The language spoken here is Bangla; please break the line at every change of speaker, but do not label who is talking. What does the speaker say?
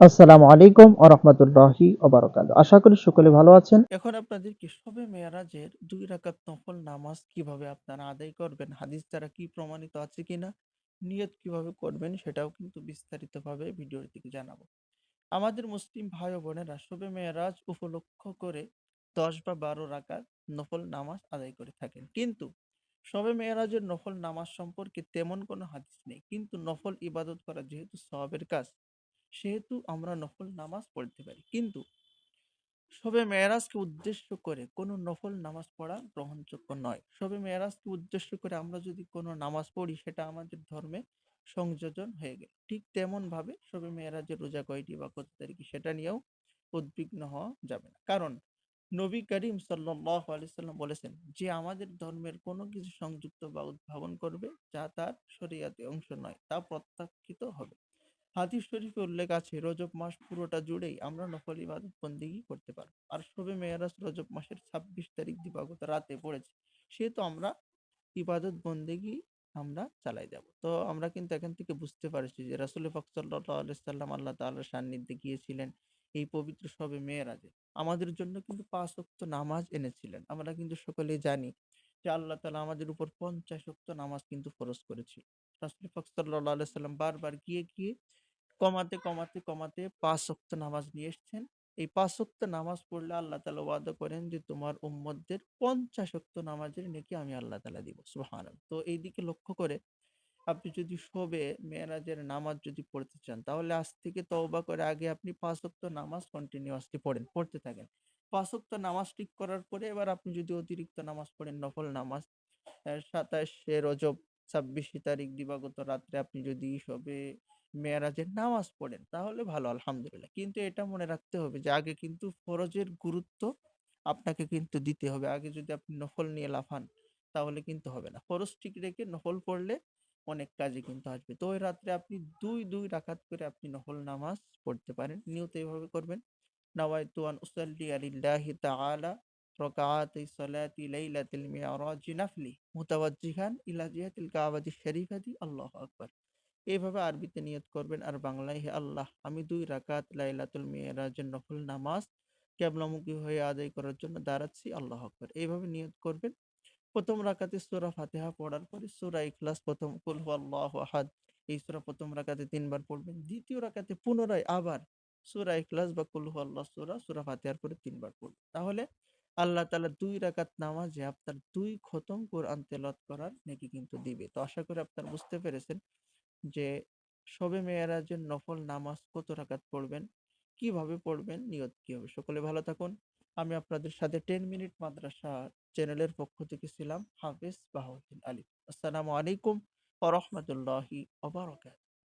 আসসালামু আলাইকুম ও রহমতুল্লাহি আশা করি সকলে ভালো আছেন।
এখন আপনাদেরকে শবে মেয়ারাজের দুই রাকাত নফল নামাজ কীভাবে আপনারা আদায় করবেন, হাদিস দ্বারা কি প্রমাণিত আছে কিনা, নিয়ত কীভাবে করবেন সেটাও কিন্তু বিস্তারিতভাবে ভিডিওর দিকে আমাদের মুসলিম ভাই ও বোনেরা শবে মেয়ারাজ উপলক্ষ করে দশ বা বারো রাকাত নফল নামাজ আদায় করে থাকেন। কিন্তু শবে মেয়ারাজের নফল নামাজ সম্পর্কে তেমন কোনো হাদিস নেই। কিন্তু নফল ইবাদত করা যেহেতু সওয়াবের কাজ সেহেতু আমরা নফল নামাজ পড়তে পারি। কিন্তু শবে মেয়ারাজকে উদ্দেশ্য করে কোনো নফল নামাজ পড়া গ্রহণযোগ্য নয়। শবে মেয়ারাজকে উদ্দেশ্য করে আমরা যদি কোনো নামাজ পড়ি, সেটা আমাদের ধর্মে সংযোজন হয়ে গেল। ঠিক তেমন ভাবে শবে মেয়ারাজের রোজা কয়টি বা কত তারিখে সেটা নিয়েও উদ্বিগ্ন হওয়া যাবে না। কারণ নবী করিম সাল্লাহ আলিয়াল্লাম বলেছেন, যে আমাদের ধর্মের কোনো কিছু সংযুক্ত বা উদ্ভাবন করবে, যা তার শরিয়াতে অংশ নয়, তা প্রত্যাখ্যিত হবে। হাদিস শরীফে উল্লেখ আছে, রজব মাস পুরোটা জুড়েই আমরা নফল ইবাদত বন্দিগি করতে পারব। আর শবে মেয়ারাজ রজব মাসের ছাব্বিশ তারিখ দিবাগত রাতে পড়েছে সেহেতু আমরা ইবাদত বন্দেগি আমরা চালাই যাব। তো আমরা কিন্তু এখান থেকে বুঝতে পারছি যে রাসুল পাক সাল্লাম আল্লাহ তাআলার সান্নিধ্যে গিয়েছিলেন এই পবিত্র শবে মেয়েরাজে। আমাদের জন্য কিন্তু পাঁচ ওয়াক্ত নামাজ এনেছিলেন। আমরা কিন্তু সকলে জানি যে আল্লাহ তাআলা আমাদের উপর পঞ্চাশ ওয়াক্ত নামাজ কিন্তু ফরজ করেছিল। রাসুল পাক সাল্লাহ সাল্লাম বারবার গিয়ে গিয়ে কমাতে কমাতে কমাতে পাঁচ ওয়াক্ত নামাজ নিয়ে এসেছেন। এই পাঁচ ওয়াক্ত নামাজ পড়লে আল্লাহ তালা ওয়াদা করেন যে, তোমার উম্মতদের পঞ্চাশ ওয়াক্ত নামাজের নেকি আমি আল্লাহ তাআলা দিব। সুবহানাল্লাহ। তো এই দিকে লক্ষ্য করে আপনি যদি শোবে মেয়েরাজের নামাজ যদি পড়তে চান, তাহলে আজ থেকে তওবা করে আগে আপনি পাঁচ ওয়াক্ত নামাজ কন্টিনিউয়াসলি পড়েন, পড়তে থাকেন। পাঁচ ওয়াক্ত নামাজ ঠিক করার পরে এবার আপনি যদি অতিরিক্ত নামাজ পড়েন, নফল নামাজ সাতাশে রজব, ছাব্বিশে তারিখ দিবাগত রাত্রে আপনি যদি শবে মেয়ারাজের নামাজ পড়েন, তাহলে ভালো, আলহামদুলিল্লাহ। কিন্তু এটা মনে রাখতে হবে যে, আগে কিন্তু ফরজের গুরুত্ব আপনাকে কিন্তু দিতে হবে। আগে যদি আপনি নফল নিয়ে লাফান, তাহলে কিন্তু হবে না। ফরজ ঠিক রেখে নফল পড়লে অনেক কাজে কিন্তু আসবে। তো ওই রাত্রে আপনি দুই দুই রাকাত করে আপনি নফল নামাজ পড়তে পারেন। নিয়ত এইভাবে করবেন নাওয়াইতু আন উসাল্লি আলিল্লাহি তাআলা রাকাআতি সালাতি লাইলাতিল মিরাজ নাফলি মুতাওয়াজ্জিহান ইলা জিহাতিল কাবাতি শরীফাতি। আল্লাহু আকবার। এইভাবে আরবিতে নিয়ত করবেন, আর বাংলায় হে আল্লাহ, আমি দুই রাকাত লাইলাতুল মিরাজের নফল নামাজ কেবলামুখী হয়ে আদায় করার জন্য দাঁড়াচ্ছি, আল্লাহ আকবার। এইভাবে নিয়ত করবেন। প্রথম রাকাতে সূরা ফাতিহা পড়ার পরে সূরা ইখলাস প্রথম কুল হুয়াল্লাহু আহাদ, এই সূরা প্রথম রাকাতে তিনবার পড়বেন। দ্বিতীয় রাকাতে পুনরায় আবার সুরা ইখলাস বা কুল হুয়াল্লাহ সূরা সূরা ফাতিহার পরে তিনবার পড়বেন। তাহলে আল্লাহ তাআলা দুই রাকাত নামাজে আপনার দুই খতম কোরআন তেলাওয়াত করার নেকি কিন্তু দিবে। তো আশা করি আপনারা বুঝতে পেরেছেন। যে, শবে যে নফল নামাজ কত রাকাত পড়বেন? কীভাবে পড়বেন? নিয়ত কি হবে? সকলে ভালো থাকুন। আমি আপনাদের সাথে টেন মিনিট মাদ্রাসা চ্যানেলের পক্ষ থেকে ছিলাম হাফিজ বাহাউদ্দিন আলী। আসসালামু আলাইকুম ও রহমতুল্লাহি